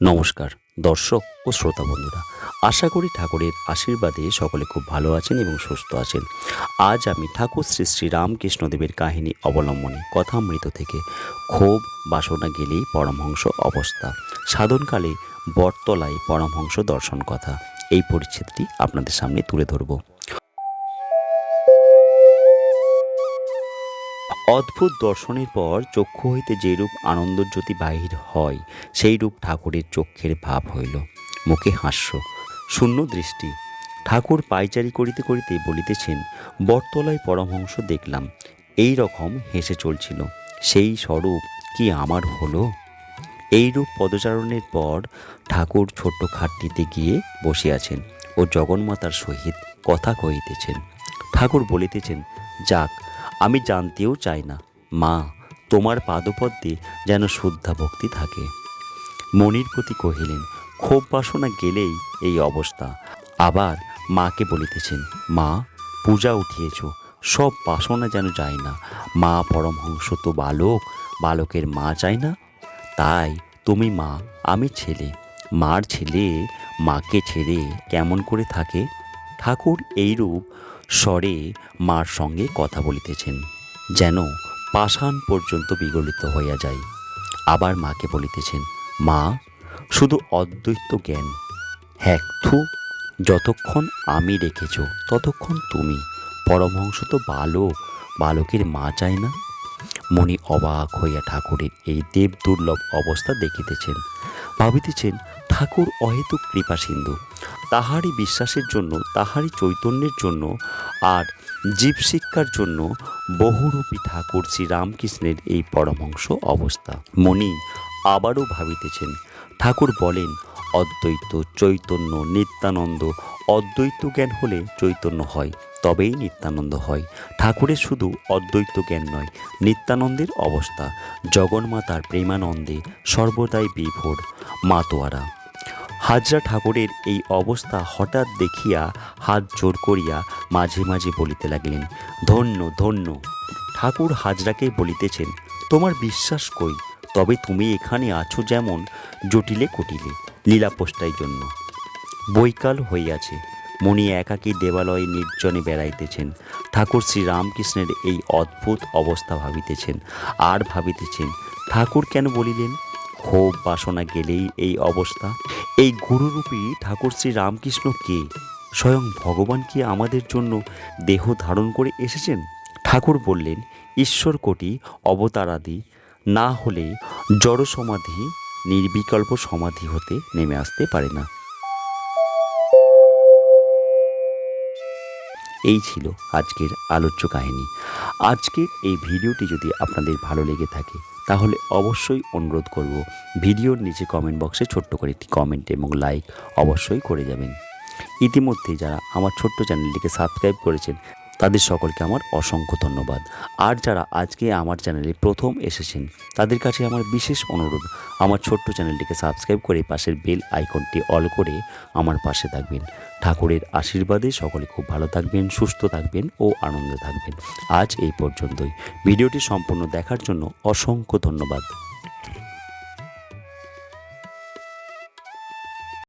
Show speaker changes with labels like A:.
A: নমস্কার, দর্শক ও শ্রোতা বন্ধুরা। আশা করি ঠাকুরের আশীর্বাদে সকলে খুব ভালো আছেন এবং সুস্থ আছেন। আজ আমি ঠাকুর শ্রী শ্রী রামকৃষ্ণদেবের কাহিনী অবলম্বনে কথামৃত থেকে ক্ষোভ বাসনা গেলেই পরমহংস অবস্থা। সাধনকালে বটতলায় পরমহংস দর্শন কথা। এই পরিচ্ছেদটি আপনাদের সামনে তুলে ধরব। অদ্ভুত দর্শনের পর চক্ষু হইতে যেরূপ আনন্দজ্যোতি বাহির হয়, সেই রূপ ঠাকুরের চক্ষের ভাব হইল। মুখে হাস্য, শূন্য দৃষ্টি। ঠাকুর পাইচারি করিতে করিতে বলিতেছেন, বটতলায় পরমহংস দেখলাম, এই রকম হেসে চলছিল। সেই স্বরূপ কি আমার হলো? এইরূপ পদচারণের পর ঠাকুর ছোট্ট খাটটিতে গিয়ে বসিয়াছেন ও জগন্মাতার সহিত কথা কহিতেছেন। ঠাকুর বলিতেছেন, যাক আমি জানতেও চাই না। মা, তোমার পাদপদ্মে যেন শুদ্ধা ভক্তি থাকে। মনির প্রতি কহিলেন, ক্ষোভ বাসনা গেলেই এই অবস্থা। আবার মাকে বলিতেছেন, মা, পূজা উঠিয়েছ, সব বাসনা যেন যায় না। মা পরমহংস তো বালক, বালকের মা চায় না। তাই তুমি মা, আমি ছেলে। মার ছেলে মাকে ছেড়ে কেমন করে থাকে? ঠাকুর এইরূপ স্বরে মার সঙ্গে কথা বলিতেছেন, যেন পাষাণ পর্যন্ত বিগলিত হইয়া যায়। আবার মাকে বলিতেছেন, মা, শুধু অদ্বৈত জ্ঞান। হ্যাঁ থু যতক্ষণ আমি রেখেছ, ততক্ষণ তুমি। পরমহংস তো বালক, বালকের মা চায় না? মনি অবাক হইয়া ঠাকুরের এই দেব দুর্লভ অবস্থা দেখিতেছেন। ভাবিতেছেন ঠাকুর অহেতুক কৃপা সিন্ধু। তাহারই বিশ্বাসের জন্য, তাহারই চৈতন্যের জন্য আর জীব শিক্ষার জন্য বহুরূপী ঠাকুর শ্রীরামকৃষ্ণের এই পরমহংস অবস্থা। মনি আবারও ভাবিতেছেন, ঠাকুর বলেন, অদ্বৈত, চৈতন্য, নিত্যানন্দ, অদ্বৈত জ্ঞান হলে চৈতন্য হয়, তবেই নিত্যানন্দ হয়। ঠাকুরের শুধু অদ্বৈত জ্ঞান নয়, নিত্যানন্দের অবস্থা। জগন্মাতার প্রেমানন্দে সর্বদাই বিভোর। মাতোয়ারা। হাজরা ঠাকুরের এই অবস্থা হঠাৎ দেখিয়া হাত জোর করিয়া মাঝে মাঝে বলিতে লাগলেন, ধন্য ধন্য, ঠাকুর হাজরাকে বলিতেছেন, তোমার বিশ্বাস কই? তবে তুমি এখানে আছো যেমন জটিলে কুটিলে লীলাপোষ্টাই জন্য। বৈকাল হইয়াছে, মণি একাকী দেবালয়ে নির্জনে বেড়াইতেছেন। ঠাকুর শ্রী রামকৃষ্ণের এই অদ্ভুত অবস্থা ভাবিতেছেন, আর ভাবিতেছেন, ঠাকুর কেন বলিলেন? ক্ষোভ বাসনা গেলেই এই অবস্থা। এই গুরুরূপী ঠাকুর শ্রী রামকৃষ্ণ কে? স্বয়ং ভগবান কি আমাদের জন্য দেহ ধারণ করে এসেছেন? ঠাকুর বললেন, ঈশ্বর কোটি অবতারাদি, না হলে জড় সমাধি নির্বিকল্প সমাধি হতে নেমে আসতে পারে না। এই ছিল আজকের আলোচ্য কাহিনী। আজকের এই ভিডিওটি যদি আপনাদের ভালো লেগে থাকে, তাহলে অবশ্যই অনুরোধ করব ভিডিওর নিচে কমেন্ট বক্সে ছোট্ট করে একটি কমেন্ট এবং লাইক অবশ্যই করে যাবেন। ইতিমধ্যে যারা আমার ছোট্ট চ্যানেলটিকে সাবস্ক্রাইব করেছেন তাদের সকলকে আমার অসংখ্য ধন্যবাদ। আর যারা আজকে আমার চ্যানেলে প্রথম এসেছেন, তাদের কাছে আমার বিশেষ অনুরোধ, আমার ছোট্ট চ্যানেলটিকে সাবস্ক্রাইব করে পাশের বেল আইকনটি অল করে আমার পাশে থাকবেন। ঠাকুরের আশীর্বাদে সকলে খুব ভালো থাকবেন, সুস্থ থাকবেন ও আনন্দে থাকবেন। আজ এই পর্যন্তই। ভিডিওটি সম্পূর্ণ দেখার জন্য অসংখ্য ধন্যবাদ।